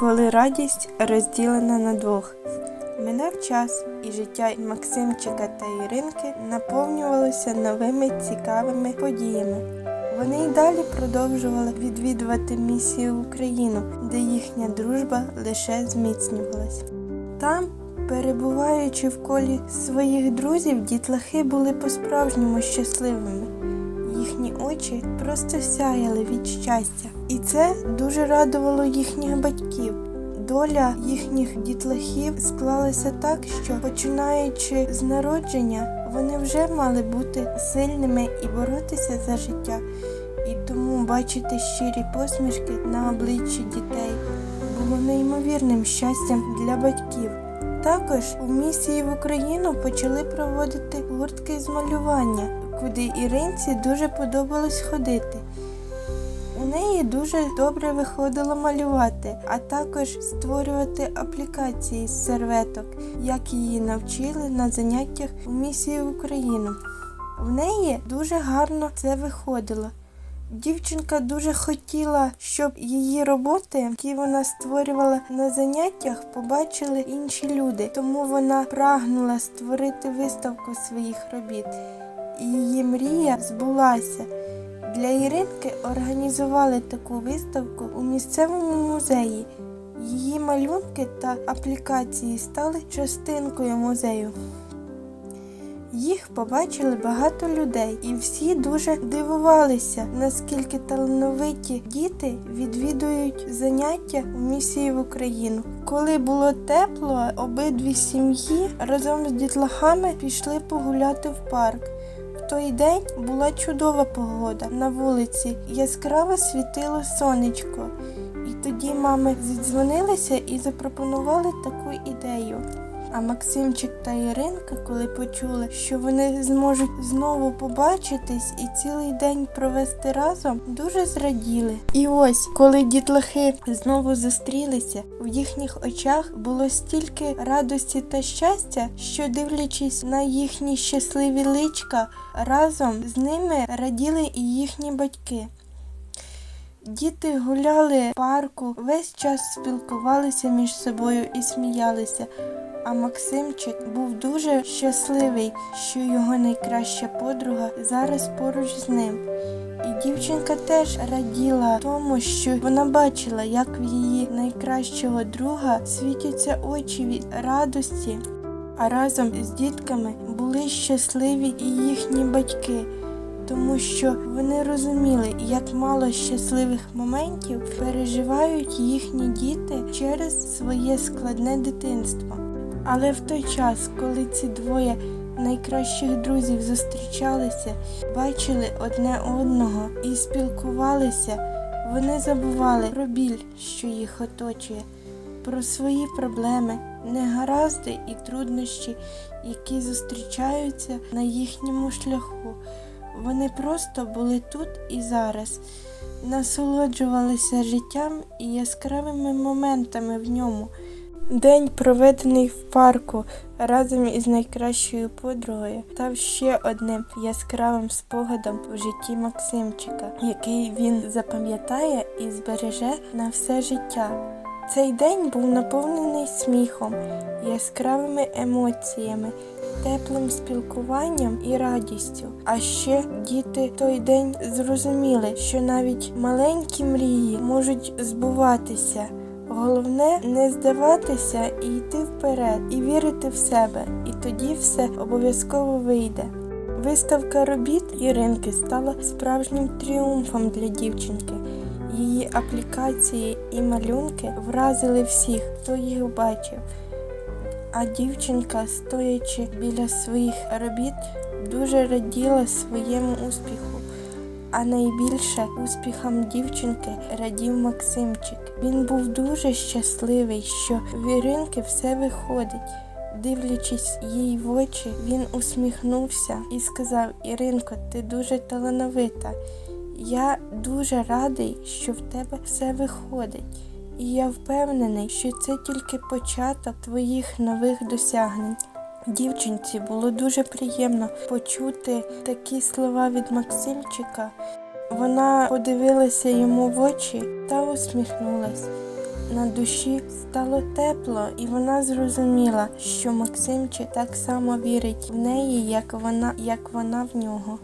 коли радість розділена на двох. Минав час, і життя Максимчика та Іринки наповнювалося новими цікавими подіями. Вони й далі продовжували відвідувати місію в Україну, де їхня дружба лише зміцнювалась. Там, перебуваючи в колі своїх друзів, дітлахи були по-справжньому щасливими. Їхні очі просто сяяли від щастя, і це дуже радувало їхніх батьків. Доля їхніх дітлахів склалася так, що починаючи з народження, вони вже мали бути сильними і боротися за життя. І тому бачити щирі посмішки на обличчі дітей було неймовірним щастям для батьків. Також у місії в Україну почали проводити гуртки з малювання, куди Іринці дуже подобалось ходити. У неї дуже добре виходило малювати, а також створювати аплікації з серветок, як її навчили на заняттях у місії в Україну. В неї дуже гарно це виходило. Дівчинка дуже хотіла, щоб її роботи, які вона створювала на заняттях, побачили інші люди. Тому вона прагнула створити виставку своїх робіт. Її мрія збулася. Для Іринки організували таку виставку у місцевому музеї. Її малюнки та аплікації стали частинкою музею. Їх побачили багато людей, і всі дуже дивувалися, наскільки талановиті діти відвідують заняття у місії в Україну. Коли було тепло, обидві сім'ї разом з дітлахами пішли погуляти в парк. Той день була чудова погода на вулиці, яскраво світило сонечко. І тоді мами зідзвонилися і запропонували таку ідею. А Максимчик та Іринка, коли почули, що вони зможуть знову побачитись і цілий день провести разом, дуже зраділи. І ось, коли дітлахи знову зустрілися, в їхніх очах було стільки радості та щастя, що, дивлячись на їхні щасливі личка, разом з ними раділи і їхні батьки. Діти гуляли в парку, весь час спілкувалися між собою і сміялися. А Максимчик був дуже щасливий, що його найкраща подруга зараз поруч з ним. І дівчинка теж раділа тому, що вона бачила, як в її найкращого друга світяться очі від радості, а разом з дітками були щасливі і їхні батьки тому що вони розуміли, як мало щасливих моментів переживають їхні діти через своє складне дитинство. Але в той час, коли ці двоє найкращих друзів зустрічалися, бачили одне одного і спілкувалися, вони забували про біль, що їх оточує, про свої проблеми, негаразди і труднощі, які зустрічаються на їхньому шляху. Вони просто були тут і зараз, насолоджувалися життям і яскравими моментами в ньому. День, проведений в парку разом із найкращою подругою, став ще одним яскравим спогадом в житті Максимчика, який він запам'ятає і збереже на все життя. Цей день був наповнений сміхом, яскравими емоціями теплим спілкуванням і радістю. А ще діти той день зрозуміли, що навіть маленькі мрії можуть збуватися. Головне не здаватися і йти вперед, і вірити в себе, і тоді все обов'язково вийде. Виставка робіт Іринки стала справжнім тріумфом для дівчинки. Її аплікації і малюнки вразили всіх, хто їх бачив. А дівчинка, стоячи біля своїх робіт, дуже раділа своєму успіху. А найбільше успіхам дівчинки радів Максимчик. Він був дуже щасливий, що в Іринки все виходить. Дивлячись їй в очі, він усміхнувся і сказав: Іринко, ти дуже талановита. Я дуже радий, що в тебе все виходить. І я впевнений, що це тільки початок твоїх нових досягнень. Дівчинці було дуже приємно почути такі слова від Максимчика. Вона подивилася йому в очі та усміхнулась. на душі стало тепло, і вона зрозуміла, що Максимчик так само вірить в неї, як вона, як вона в нього.